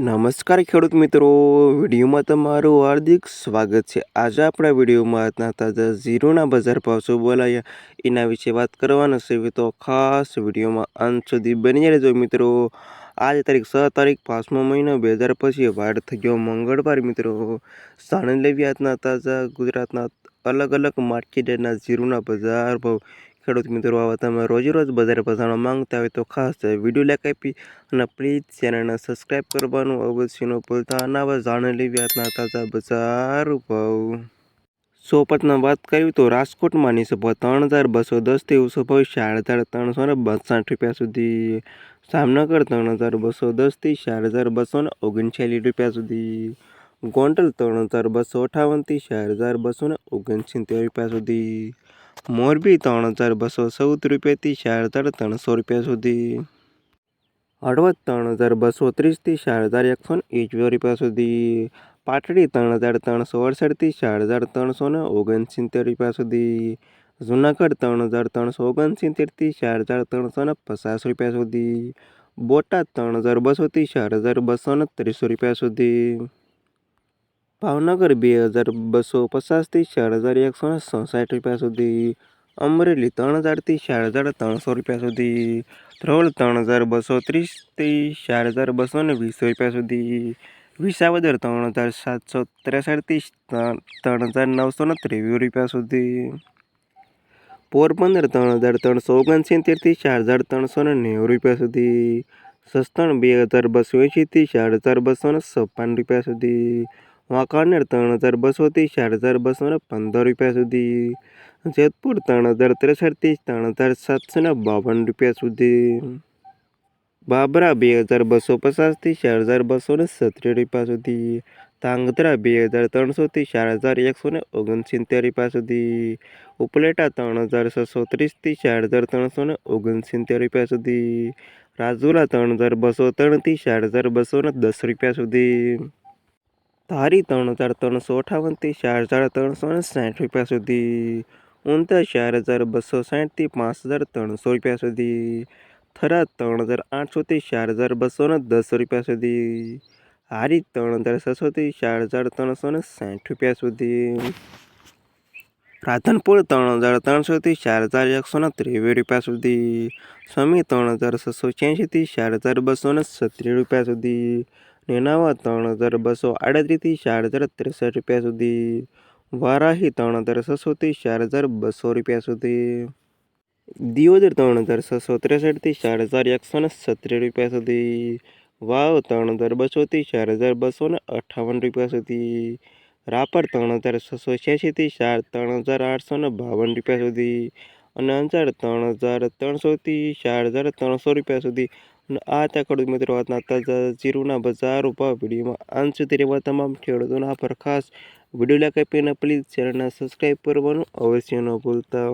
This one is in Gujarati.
નમસ્કાર ખેડૂત મિત્રો, વિડીયોમાં તમારું હાર્દિક સ્વાગત છે. આજે આપણા વિડીયોમાં આજના તાજા ઝીરોના બજાર ભાવ શું બોલાયા, એના વિશે વાત કરવાના છે. તો ખાસ વિડીયોમાં અંત સુધી બની રહેજો મિત્રો. આજ તારીખ છ તારીખ પાંચમો મહિનો, બે હજાર પછી વાર થઈ ગયો મંગળવાર મિત્રો. સાણંદ લેવી આજના તાજા ગુજરાતના અલગ અલગ માર્કેટના ઝીરોના બજાર ભાવ ખેડૂત મિત્રો આવા તમે રોજરોજ બજારે પધારવા માંગતા હોય તો ખાસ વીડિયો લાઈક આપી અને પ્લીઝ ચેનલને સબસ્ક્રાઈબ કરવાનું અવશ્ય ન ભૂલતા અને આવા જાણી લેવી આજના તાજા બજાર ભાવ. સોપતમાં વાત કરવી તો રાજકોટમાં નીચે ત્રણ હજાર બસો દસથી ઓછો ભાવ ચાર હજાર ત્રણસો ને બાસઠ રૂપિયા સુધી. જામનગર ત્રણ હજાર બસો દસથી ચાર હજાર બસો ને ઓગણચાલીસ રૂપિયા સુધી. ગોંડલ ત્રણ હજાર બસો અઠાવનથી ચાર હજાર બસો ને ઓગણસિત્તેર રૂપિયા સુધી. મોરબી ત્રણ હજાર બસો ચૌદ રૂપિયાથી ચાર હજાર ત્રણસો રૂપિયા સુધી. હળવદ ત્રણ હજાર બસો ત્રીસથી ચાર હજાર એકસો ને રૂપિયા સુધી. પાટડી ત્રણ હજાર ત્રણસો અડસઠથી ચાર હજાર ત્રણસો ને ઓગણસિત્તેર રૂપિયા સુધી. જુનાગઢ ત્રણ હજાર ત્રણસો ઓગણસિત્તેરથી ચાર હજાર ત્રણસો ને પચાસ રૂપિયા સુધી. બોટાદ ત્રણ હજાર બસોથી ચાર હજાર બસો ને ત્રીસો રૂપિયા સુધી. ભાવનગર બે હજાર બસો પચાસથી ચાર હજાર એકસો ને સડસઠ રૂપિયા સુધી, અમરેલી ત્રણ હજારથી ચાર હજાર ત્રણસો રૂપિયા સુધી, ધ્રોલ ત્રણ હજાર બસો ત્રીસથી ચાર હજાર બસો ને વીસ રૂપિયા સુધી, વિસાવદર ત્રણ હજાર સાતસો ત્રેસઠથી ત્રણ હજાર નવસો ને ત્રેવીસ રૂપિયા સુધી, પોરબંદર ત્રણ હજાર ત્રણસો ઓગણસિત્તેરથી ચાર હજાર ત્રણસો ને નેવું રૂપિયા સુધી, સસ્તણ બે હજાર બસો એંશીથી ચાર હજાર બસો ને છપ્પન રૂપિયા સુધી વાંકાનેર ત્રણ હજાર બસોથી ચાર હજાર બસો ને પંદર રૂપિયા સુધી જેતપુર ત્રણ હજાર ત્રેસઠથી ત્રણ હજાર સાતસો ને બાવન રૂપિયા સુધી બાબરા બે હજાર બસો પચાસથી ચાર હજાર બસો ને સત્તર રૂપિયા સુધી ધાંગધ્રા બે હજાર ત્રણસોથી ચાર હજાર એકસો ને ઓગણસિત્તેર રૂપિયા સુધી ઉપલેટા ત્રણ હજાર છસો ત્રીસથી ચાર હજાર ત્રણસો ને ઓગણસિત્તેર રૂપિયા સુધી રાજુલા ત્રણ હજાર બસો ત્રણથી ચાર હજાર બસો ને દસ રૂપિયા સુધી ધારી ત્રણ હજાર ત્રણસો અઠાવનથી ચાર હજાર ત્રણસો ને સાઠ રૂપિયા સુધી. ઊંઝા ચાર હજાર બસો સાઠથી પાંચ હજાર ત્રણસો રૂપિયા સુધી. થરા ત્રણ હજાર આઠસોથી ચાર હજાર બસો ને દસ રૂપિયા સુધી. હારી ત્રણ હજાર છસોથી ચાર હજાર ત્રણસો ને સાઠ રૂપિયા સુધી. રાધનપુર ત્રણ હજાર ત્રણસોથી ચાર હજાર એકસો ને ત્રેવીસ રૂપિયા સુધી. સમી ત્રણ હજાર છસો છ્યાસીથી ચાર હજાર બસો ને સત્રીસ રૂપિયા સુધી. નેનાવા ત્રણ હજાર બસો આડત્રીસથી ચાર હજાર ત્રેસઠ રૂપિયા સુધી. વારાહી ત્રણ હજાર છસોથી ચાર હજાર બસો રૂપિયા સુધી. દિયોદર ત્રણ હજાર છસો ત્રેસઠથી ચાર હજાર એકસો ને સત્તર રૂપિયા સુધી. વાવ ત્રણ હજાર બસોથી ચાર હજાર બસો ને અઠ્ઠાવન રૂપિયા સુધી. રાપર ત્રણ હજાર છસો છ્યાસીથી ચાર ત્રણ હજાર આઠસો ને બાવન રૂપિયા સુધી. અને અંજાર ત્રણ હજાર ત્રણસોથી ચાર હજાર ત્રણસો રૂપિયા સુધી. આ ત્યાં ખેડૂત મિત્રો આજના તાજા જીરુના બજાર ઊભા વિડીયોમાં અંત સુધી રહેવા તમામ ખેડૂતોના પર ખાસ વીડિયો લાઈક આપીને પ્લીઝ ચેનલને સબસ્ક્રાઈબ કરવાનું અવશ્ય ન ભૂલતા.